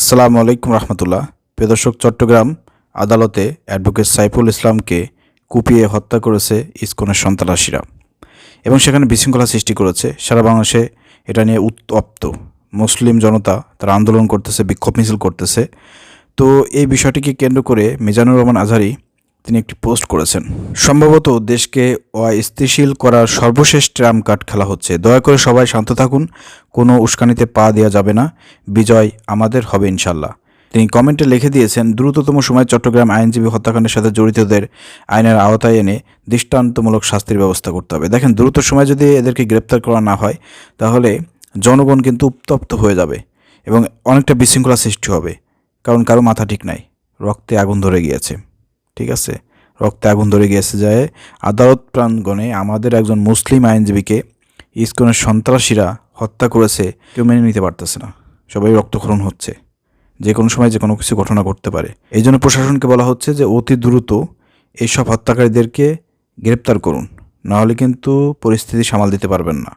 আসসালামু আলাইকুম রহমতুল্লাহ। প্রদর্শক চট্টগ্রাম আদালতে অ্যাডভোকেট সাইফুল ইসলামকে কুপিয়ে হত্যা করেছে ইসকনের সন্ত্রাসীরা এবং সেখানে বিশৃঙ্খলা সৃষ্টি করেছে। সারা বাংলাদেশে এটা নিয়ে উত্তপ্ত। মুসলিম জনতা তারা আন্দোলন করতেছে, বিক্ষোভ মিছিল করতেছে। তো এই বিষয়টিকে কেন্দ্র করে মিজানুর রহমান আজহারি তিনি একটি পোস্ট করেছেন। সম্ভবত দেশকে অস্থিতিশীল করার সর্বশেষ ট্রাম্প কার্ড খেলা হচ্ছে। দয়া করে সবাই শান্ত থাকুন, কোনো উস্কানিতে পা দেওয়া যাবে না। বিজয় আমাদের হবে ইনশাল্লাহ তিনি কমেন্টে লিখে দিয়েছেন, দ্রুততম সময়ে চট্টগ্রাম আইনজীবী হত্যাকাণ্ডের সাথে জড়িতদের আইনের আওতায় এনে দৃষ্টান্তমূলক শাস্তির ব্যবস্থা করতে হবে। দেখেন, দ্রুত সময় যদি এদেরকে গ্রেপ্তার করা না হয়, তাহলে জনগণ কিন্তু উত্তপ্ত হয়ে যাবে এবং অনেকটা বিশৃঙ্খলা সৃষ্টি হবে, কারণ কারও মাথা ঠিক নাই, রক্তে আগুন ধরে গিয়েছে। ঠিক আছে? রক্তে আগুন ধরে গিয়েছে যায়। আদালত প্রাঙ্গণে আমাদের একজন মুসলিম আইনজীবীকে ইসকনের সন্ত্রাসীরা হত্যা করেছে, কেউ মেনে নিতে পারতেছে না। সবাই রক্তক্ষরণ হচ্ছে। যে কোনো সময় যে কোনো কিছু ঘটনা ঘটতে পারে। এই জন্য প্রশাসনকে বলা হচ্ছে যে অতি দ্রুত এইসব হত্যাকারীদেরকে গ্রেপ্তার করুন। নাহলে কিন্তু পরিস্থিতি সামাল দিতে পারবেন না।